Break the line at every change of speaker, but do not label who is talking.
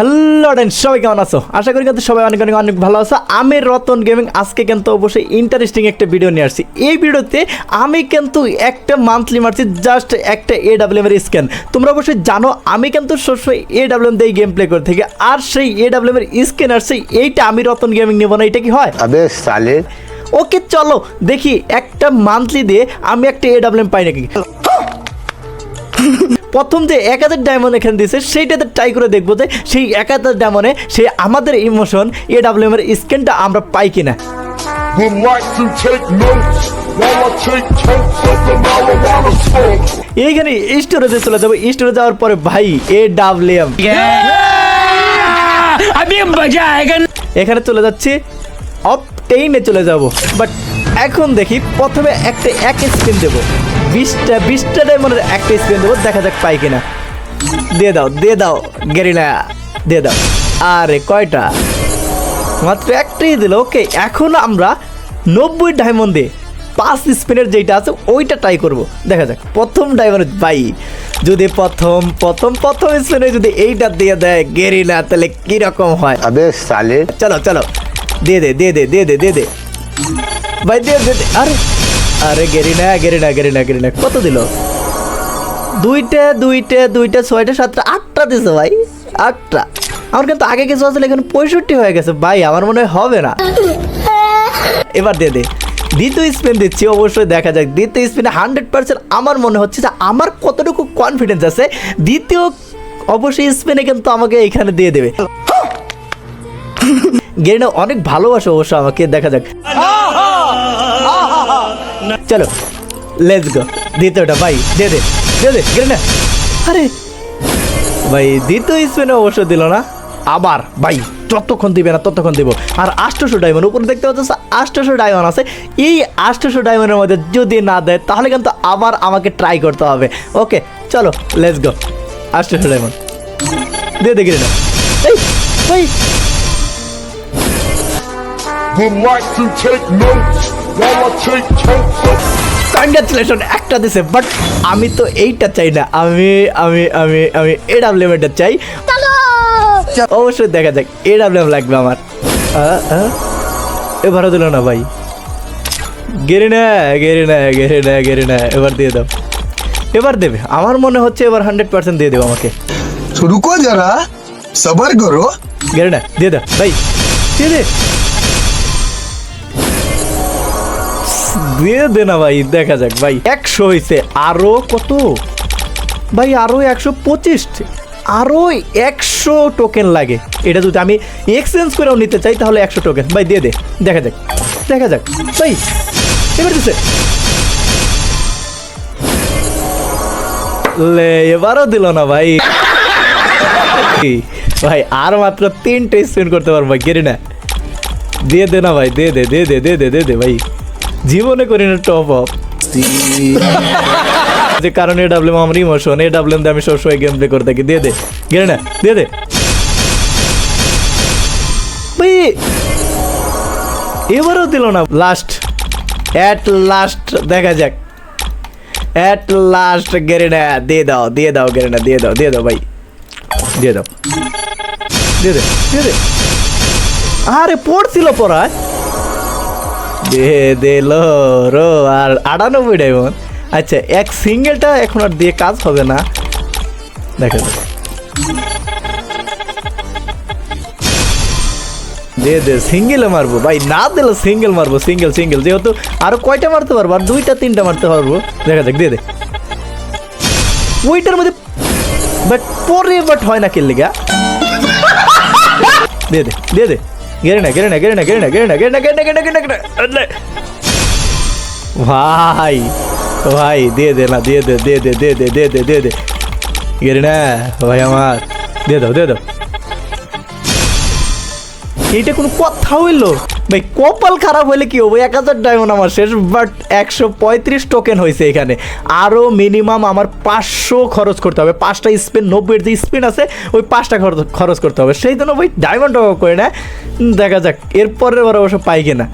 Hello ডেন সবাই কেমন আছো? আশা করি কিন্তু সবাই অনেক অনেক অনেক ভালো আছো। আমি রতন গেমিং আজকে কিন্তু অবশ্যই ইন্টারেস্টিং একটা ভিডিও নিয়ে আসছি। এই ভিডিওতে আমি কিন্তু একটা মান্থলি মারছি জাস্ট একটা এ ডাব্লিউ এর স্ক্যান তোমরা অবশ্যই জানো আমি কিন্তু সবসময় এ ডাব্লিউ দিয়ে গেম প্লে করে থাকি। আর সেই এ ডাব্লিউ এর স্ক্যান আর সেই এইটা আমি রতন গেমিং নেব না এটা কি হয়? ওকে চলো দেখি একটা মান্থলি দিয়ে আমি একটা এ ডাব্লিউ পাই নাকি? প্রথম যে এক হাজার ডায়মন্ড এখানে দিয়েছে সেইটাতে ট্রাই করে দেখব যে সেই এক হাজার ডায়মন্ডে সেই আমাদের ইমোশন এ ডাব্লিউএম এর স্ক্যানটা আমরা পাই কিনা। এইখানে স্টোরেজে চলে যাব। স্টোরেজে যাওয়ার পরে ভাই এ
ডাব্লিউএম
এখানে চলে যাচ্ছি। অপ টেইনে চলে যাব। বাট এখন দেখি প্রথমে একটা এক স্ক্রিন দেবো। বিশটা বিশটা ডায়মন্ডের একটা স্পিন দেবো দেখা যাক পাই কিনা। দিয়ে দাও দিয়ে দাও গেরিলা দিয়ে দাও। আরে কয়টা? মাত্র একটাই দিল ওকে এখন আমরা নব্বই ডায়মন্ড দিয়ে পাঁচ স্পিনের যেটা আছে ওইটা ট্রাই করব। দেখা যাক প্রথম ডায়মন্ড বাই যদি প্রথম প্রথম প্রথম স্পিনে যদি এইটা দিয়ে দেয় গেরিলা তাহলে কীরকম হয়?
আবে সালে।
চলো চলো। দিয়ে দে দিয়ে দে দিয়ে দে দিয়ে দে। ভাই দিয়ে দে। আরে আরে গেরি না গেরি না গেরি না গেরি না। কত দিল? দুইটা দুইটা দুইটা, ছয়টা, সাতটা, আটটা দিছে ভাই, আটটা। আমার কিন্তু আগে কিছু আসলে এখন পঁয়ষট্টি হয়ে গেছে। ভাই, আমার মনে হয় হবে না। এবার দিয়ে দে। দ্বিতীয় স্পিন দিচ্ছি, অবশ্যই দেখা যাক। দ্বিতীয় স্পিনে হান্ড্রেড পার্সেন্ট আমার মনে হচ্ছে যে আমার কতটুকু কনফিডেন্স আছে, দ্বিতীয় অবশ্যই স্পিনে কিন্তু আমাকে এখানে দিয়ে দেবে। গেরিনা অনেক ভালোবাসে অবশ্য আমাকে, দেখা যাক। চলো লেটস গো দিতে দ্বিতীয়টা, ভাই, দে দে দে দে, গেরিনা। আরে, ভাই, দ্বিতীয় স্পিনে অবশ্য দিল না। আবার, ভাই, যতক্ষণ দিবে না ততক্ষণ দিব। আর আষ্টশো ডায়মন্ড উপরে দেখতে পাচ্ছ আষ্টশো ডায়মন্ড আছে। এই আষ্টশো ডায়মন্ডের মধ্যে যদি না দেয়, তাহলে কিন্তু আবার আমাকে ট্রাই করতে হবে। ওকে, চলো লেটস গো আষ্টশো ডায়মন্ড দিয়ে দে, গেরিনা। এই ভাই
who likes take notes while I take totes.
Congratulation একটা দিছে বাট আমি তো এইটা চাই না। আমি আমি আমি আমি এডাব্লিউ এটা চাই। অবশ্যই দেখা যাক এ এডাব্লিউ লাগবে আমার। এবারও দিল না ভাই। গেরে না গেরে না গেরে না গেরে না এবার দিয়ে দাও। এবার দেবে। আমার মনে হচ্ছে এবার হান্ড্রেড পার্সেন্ট দিয়ে দেবো আমাকে।
রুকো যারা সবার করো।
গেরে না দিয়ে দাও ভাই। দিয়ে দে। দিয়ে দে না ভাই, দেখা যাক ভাই। একশো হয়েছে আরও কত? ভাই, আরও একশো পঁচিশ আরও একশো টোকেন লাগে। এটা যদি আমি এক্সচেঞ্জ করেও নিতে চাই, তাহলে একশো টোকেন ভাই, দিয়ে দে। দেখা যাক। দেখা যাক। ভাই, এবার দিচ্ছে লে, এবারও দিল না ভাই। ভাই, আর মাত্র তিনটে স্পেন্ড করতে পারব, গেরি না। দিয়ে দে না ভাই দে দে দে দে দে দে দে ভাই। জীবনে করি না টপ আপ যে কারণ এ ডাব্লিউ আমার ইমোশন এ ডাব্লিউ আমি সবসময় গেম প্লে করে থাকি। দিয়ে দে গেলে না দিয়ে দে। ভাই এবারও দিল না। লাস্ট অ্যাট লাস্ট দেখা যাক। অ্যাট লাস্ট গেরে না দিয়ে দাও দিয়ে দাও গেরে না দিয়ে দাও দিয়ে দাও ভাই। দিয়ে দাও। দিয়ে দে দিয়ে দে। আরে পড়ছিল পড়ায়। দে দিল রো আর আটানব্বই ডায়মন্ড। আচ্ছা এক সিঙ্গেলটা এখন আর দিয়ে কাজ হবে না। দেখা যাক দে দে সিঙ্গেলে মারবো। ভাই, না দিলে সিঙ্গেল মারবো, সিঙ্গেল সিঙ্গেল। যেহেতু আরও কয়টা মারতে পারব? আর দুইটা, তিনটা মারতে পারব। দেখা যাক দিয়ে দে। ওইটার মধ্যে বাট পরে বাট হয় না কেলে গা দিয়ে দে দিয়ে দে। গেরে না গেরে না গেরে না গেরে না গেরে না গেরে না গেরে না গেরে না গেরে না ভাই ভাই দিয়ে দে না দিয়ে দে দিয়ে দে দিয়ে দে দিয়ে দে দিয়ে দে গেরে না ভাই আমার দিয়ে দাও দিয়ে দাও এইটা কোনো কথা হইল? ভাই, কপাল খারাপ হইলে কি হবে? এক হাজার ডায়মন্ড আমার শেষ বাট একশো পঁয়ত্রিশ টোকেন হয়েছে এখানে। আরও মিনিমাম আমার পাঁচশো খরচ করতে হবে। পাঁচটা স্পিন নব্বইয়ের যে স্পিন আছে, ওই পাঁচটা খরচ খরচ করতে হবে। সেই জন্য ওই ডায়মন্ড করে না। দেখা যাক, এরপরের বার অবশ্য পাই কিনা।